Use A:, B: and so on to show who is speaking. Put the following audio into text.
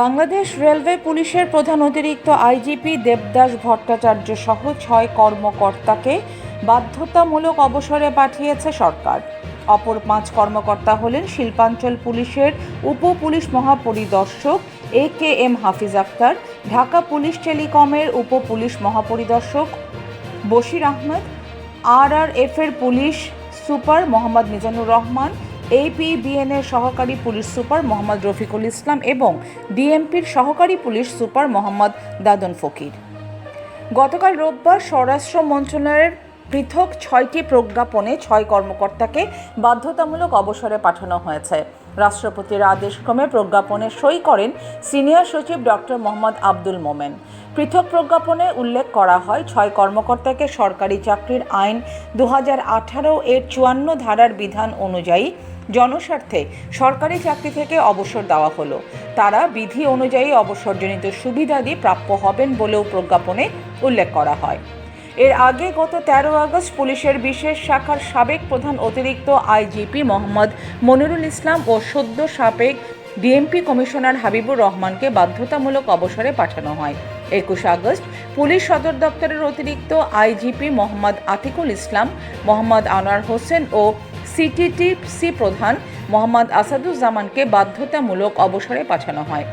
A: Bangladesh railway পুলিশের প্রধান অতিরিক্ত আইজিপি দেবদাস ভট্টাচার্য সহ ছয় কর্মকর্তাকে বাধ্যতামূলক অবসরে পাঠিয়েছে সরকার। অপর পাঁচ কর্মকর্তা হলেন শিল্পাঞ্চল পুলিশের উপ police মহাপরিদর্শক A K M Hafiz Akhtar Dhaka police টেলিকমের উপ police মহাপরিদর্শক Bashir Ahmed, R R F এর police super Mohammad Mizanur Rahman APBN এর সহকারী পুলিশ সুপার মোহাম্মদ রফিকুল ইসলাম এবং ডিএমপির সহকারী পুলিশ সুপার মোহাম্মদ দাদন ফকির। গতকাল রোববার স্বরাষ্ট্র মন্ত্রণালয়ের পৃথক ছয়টি প্রজ্ঞাপনে ছয় কর্মকর্তাকে বাধ্যতামূলক অবসরে পাঠানো হয়েছে। রাষ্ট্রপতির আদেশক্রমে প্রজ্ঞাপনে সই করেন সিনিয়র সচিব ডক্টর মোহাম্মদ আব্দুল মোমেন। পৃথক প্রজ্ঞাপনে উল্লেখ করা হয়, ছয় কর্মকর্তাকে সরকারি চাকরির আইন দু আঠারো এর চুয়ান্ন ধারার বিধান অনুযায়ী জনস্বার্থে সরকারি চাকরি থেকে অবসর দেওয়া হলো। তারা বিধি অনুযায়ী অবসরজনিত সুবিধাদি প্রাপ্য হবেন বলেও প্রজ্ঞাপনে উল্লেখ করা হয়। এর আগে গত তেরো আগস্ট পুলিশের বিশেষ শাখার সাবেক প্রধান অতিরিক্ত আইজিপি মোহাম্মদ মনিরুল ইসলাম ও সদ্য সাবেক ডিএমপি কমিশনার হাবিবুর রহমানকে বাধ্যতামূলক অবসরে পাঠানো হয়। একুশ আগস্ট পুলিশ সদর দপ্তরের অতিরিক্ত আইজিপি মোহাম্মদ আতিকুল ইসলাম, মোহাম্মদ আনোয়ার হোসেন ও সিটিটিসি প্রধান মোহাম্মদ আসাদুজ্জামানকে বাধ্যতামূলক অবসরে পাঠানো হয়।